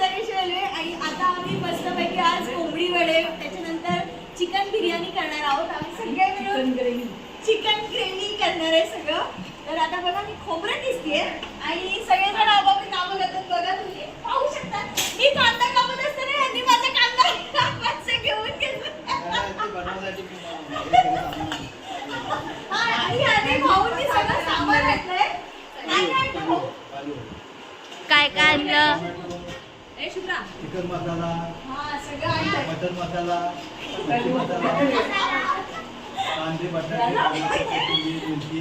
कशी रेल्वे आणि आता आम्ही मस्तपैकी आज कोंबडी वडे त्याच्यानंतर चिकन बिर्याणी करणार आहोत. आम्ही सगळे मिळून चिकन ग्रेव्ही करणार आहे सगळं. तर आता बघा मी खोबरं दिसतेय आणि सगळेजण आपापली कामं करतात. बघा तुम्ही. पाहू शकता. मी कांदा कापत असताना यांनी माझा कांदा घेऊन हा, काय काय आणलं? चिकन मसाला हा. मटन मसाला कांदे बटाटे मिरची.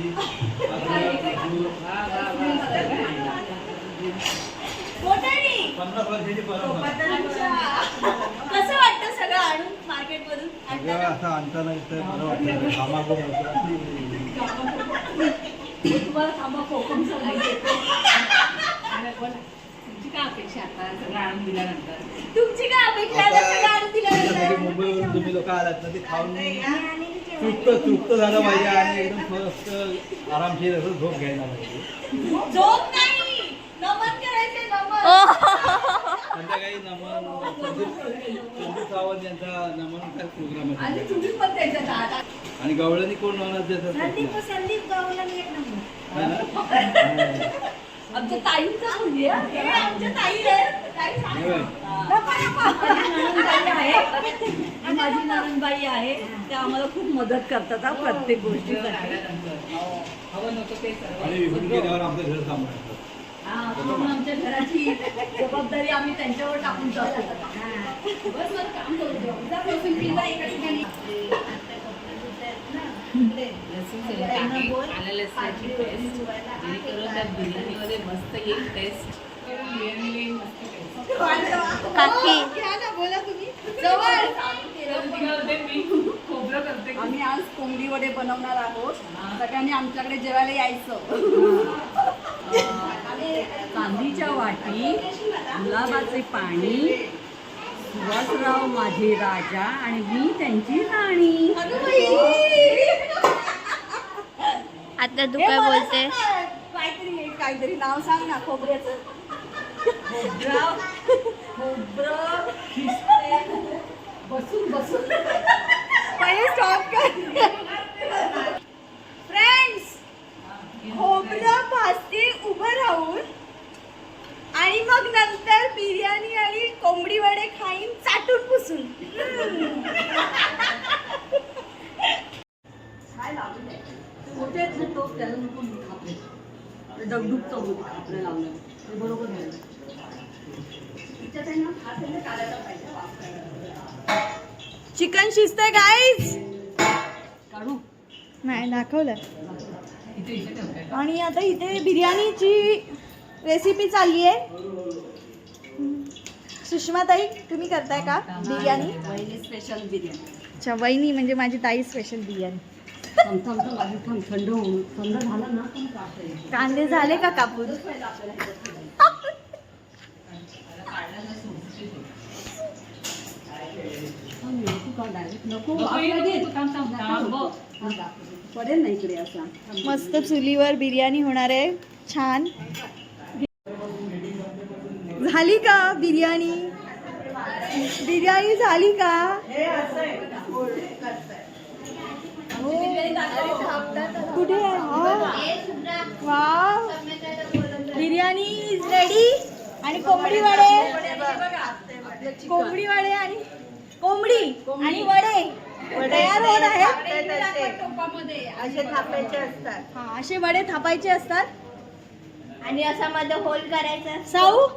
पन्नास वर्षाची. कसं वाटतं सगळं आणून मार्केट मधून बरं तुम्हाला थांबा कोकम सांगायचं काय अपेक्षा आता? सगळं आणून दिल्यानंतर. तुमची काय अपेक्षा आहे? सगळं आणून दिल्यानंतर? मुंबईवरून तुम्ही लोक आलात ना ते खाऊन तृप्त तृप्त झालं पाहिजे आणि एकदम मस्त आरामशीर असं झोप घ्यायला पाहिजे. झोप नाही. नमन करायचे नमन. ओ. संध्याकाळी नमन संदीप संदीप सावंत यांचा नमन प्रोग्राम आणि तुम्ही पण गवळणी कोण होणार देतात संदीप संदीप एक नंबर. ना? आमच्या ताईंचा मुलगी आहे. हे आमच्या ताई. हे ही माझी नणंदबाई आहे. त्या आम्हाला खूप मदत करतात हा प्रत्येक गोष्टीसाठी. हवं नको ते सर्व. आणि विभून गेल्यावर आमचं घर सांभाळतात. हा, म्हणून आमच्या घराची जबाबदारी आम्ही त्यांच्यावर टाकून जातो बस मला काम करू द्या. जा बसून पिझ्झा एका ठिकाणी लसूण सगळं टाकेल आलं लसणाची पेस्ट जेणेकरून त्या बिर्याणीमध्ये मस्त येईल टेस्ट बिर्याणीला येईल मस्त टेस्ट काकी. घ्या ना बोला तुम्ही जवळ मी खोबरं करते. आम्ही आज कोंबडी वडे बनवणार आहोत. सगळ्यांनी आमच्याकडे जेवायला यायचं. चांदीच्या वाटी गुलाबाचे पाणी सुभाषराव माझे राजा आणि मी त्यांची राणी. आता तू हे काय बोलते? सांग ना, काहीतरी काहीतरी नाव सांग ना खोबऱ्याचं. खोबरं? खोबरं? खिसते? बसून बसून. पहिले स्टॉप कर. फ्रेंड्स खोबरं भाजते उभं राहून आणि मग नंतर बिर्याणी आणि कोंबडी वडे खाईन चाटून पुसून. काय आहेत ना तो त्याला नको दूध खापले ते डगडुगचं दूध खापले लावलं ते बरोबर नाही. तिच्यात आहे ना हात आहे ना काढायला पाहिजे वापरायला. चिकन शिजतंय गाईज काढू? नाही दाखवलं. इथे इथे ठेवते. आणि आता इथे बिर्याणीची रेसिपी चालली आहे. सुषमाताई तुम्ही करताय का बिर्याणी? स्पेशल बिर्याणी. अच्छा वहिनी म्हणजे माझी ताई स्पेशल बिर्याणी. थांब थांब थांब आधी थांब थंड होऊन थंड झाला ना पण काढता येईल. कांदे झाले का कापून थांब ना, तू का direct नको नको, आपल्या नको, घे. नको, थांब, थांब, थांब, बघ. हा, दाखव. पडेल ना इकडे असा थांब. मस्त चुलीवर बिर्याणी होणार आहे छान झाली का बिर्याणी बिर्याणी झाली का हो. कुठे आहे? हा. वाव. बिर्याणी इज रेडी आणि कोंबडी वडे. कोंबडी वडे आणि कोंबडी आणि वडे. तयार होत आहेत. असे थापायचे असतात. हा असे वडे थापायचे असतात. आणि असा मध्ये होल करायचा. साऊ?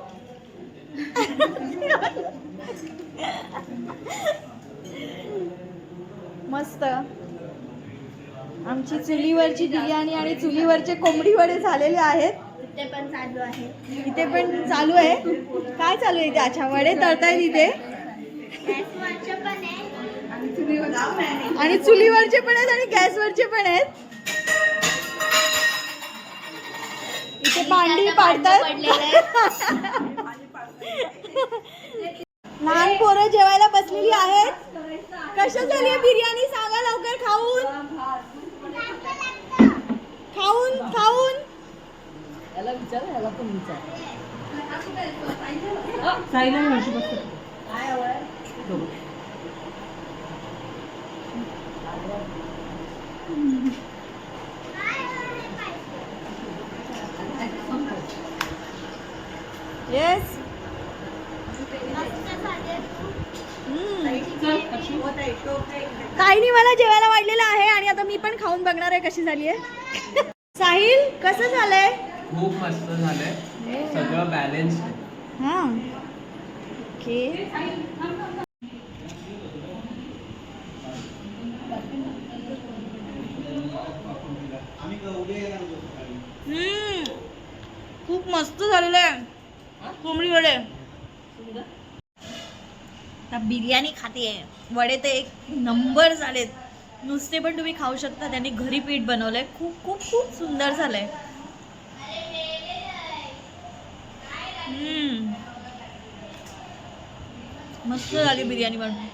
मस्त. आमची चुलीवरची बिर्याणी आणि चुलीवरचे कोंबडी वडे झालेले आहेत. ते पण चालू आहे. इथे पण चालू आहे. काय चालू आहे इथे? अच्छा वडे तळतायत इथे. आणि चुलीवरचे पण आहेत आणि गॅसवरचे पण आहेत. इथे भांडी पाडतात. लहान पोरं जेवायला बसलेली आहेत. कशा झाली बिर्याणी सांगा लवकर खाऊन. खाऊन खाऊन याला विचार याला पण विचार साईला. येस. काही नाही मला जेवायला वाढलेलं आहे आणि आता मी पण खाऊन बघणार आहे कशी झाली आहे. साहिल कसं झालंय? खूप मस्त झालंय. सगळं बॅलेन्स हा. ओके. खूप मस्त झालेलं आहे. कोंबडी वडे आता बिर्याणी खाते वडे ते एक नंबर झालेत. नुसते पण तुम्ही खाऊ शकता. त्यांनी घरी पीठ बनवलंय. खूप खूप खूप सुंदर झालंय. आहे मस्त झाली बिर्याणी बनवून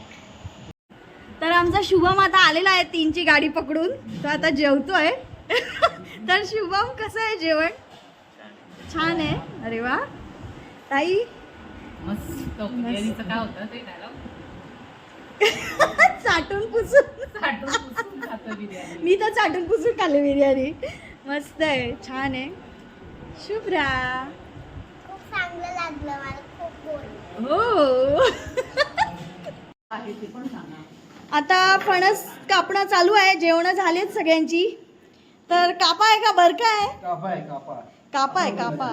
तर आमचा शुभम आता आलेला आहे तीनची गाडी पकडून. तो आता जेवतोय. तर शुभम कसं आहे जेवण? छान आहे. अरे वा. ताई? मस्त. बिर्याणीचं काय होतं ते डायलॉग चाटून पुसून. साठवून पुसून खातं बिर्याणी. मी तर चाटून पुसून खाल्ली बिर्याणी. मस्त आहे. छान आहे. शुभ्रा. खूप चांगलं लागलं मला. खूप गोड हो. आहे ते पण सांगा. आता फणस कापणं चालू आहे. जेवणं झालेत सगळ्यांची. तर कापा आहे का? बरका आहे कापा आहे कापा. कापा आहे कापा.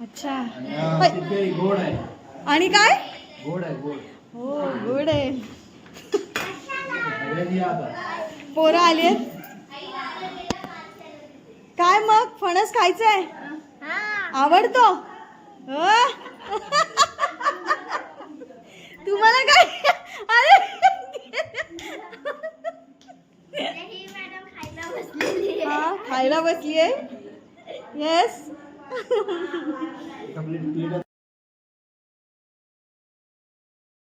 अच्छा. गोड आहे. आणि काय? गोड आहे गोड. हो गुड आहे. पोरं आली आहेत. काय मग? फणस खायचं आहे हा आवडतो? तुम्हाला काय? अरे! ही मॅडम खायला हा बसली आहे येस